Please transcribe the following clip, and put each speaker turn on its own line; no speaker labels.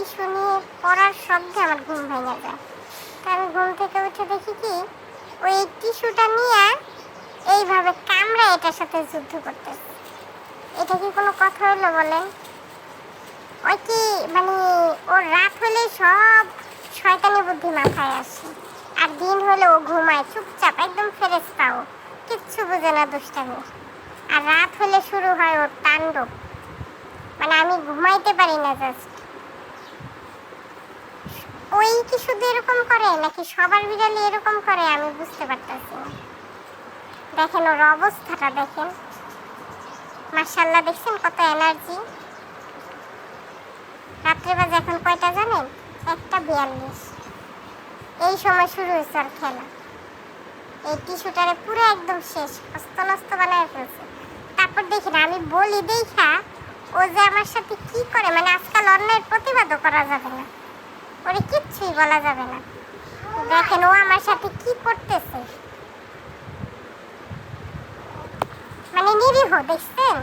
Tissue নিয়ে পড়ার শব্দে আমার ঘুম ভেঙে যায়। আমি ঘুম থেকে উঠে দেখি কি, ওই টিস্যুটা নিয়ে এইভাবে কামড়া এটার সাথে যুদ্ধ করতেছে। এটা কি কোনো কথা হলো বলেন? ওই কি মানে ওর রাত হলে সব শয়তানি বুদ্ধি মাথায় আসে, আর দিন হলে ও ঘুমায় চুপচাপ, একদম ফেরেস্তাও কিচ্ছু বোঝে না দুষ্টামি। আর রাত হলে শুরু হয় ওর তাণ্ডব। মানে আমি ঘুমাইতে পারি না জাস্ট কি শুধু এরকম করে, নাকি সবার বিড়ালে এরকম করে? আমি বুঝতে পারতেছি না। দেখেন, ওর অবস্থাটা দেখেন। মার্শাল্লাহ দেখছেন কত এনার্জি রাত্রে বাজে এখন কয়টা জানেন? একটা বিয়াল্লিশ। এই সময় শুরু হয়েছে আর খেলা। এই টিস্যুটারে পুরো একদম শেষ। অস্ত নস্ত বানায় ফেলছে। তারপর দেখি না আমি বলি, দেখা, ও যে আমার সাথে কি করে? মানে আজকাল অন্যের প্রতিবাদও করা যাবে কিচ্ছুই বলা যাবে না। দেখেন ও আমার সাথে কি করতেছে? মানে নিরীহ দেখছেন?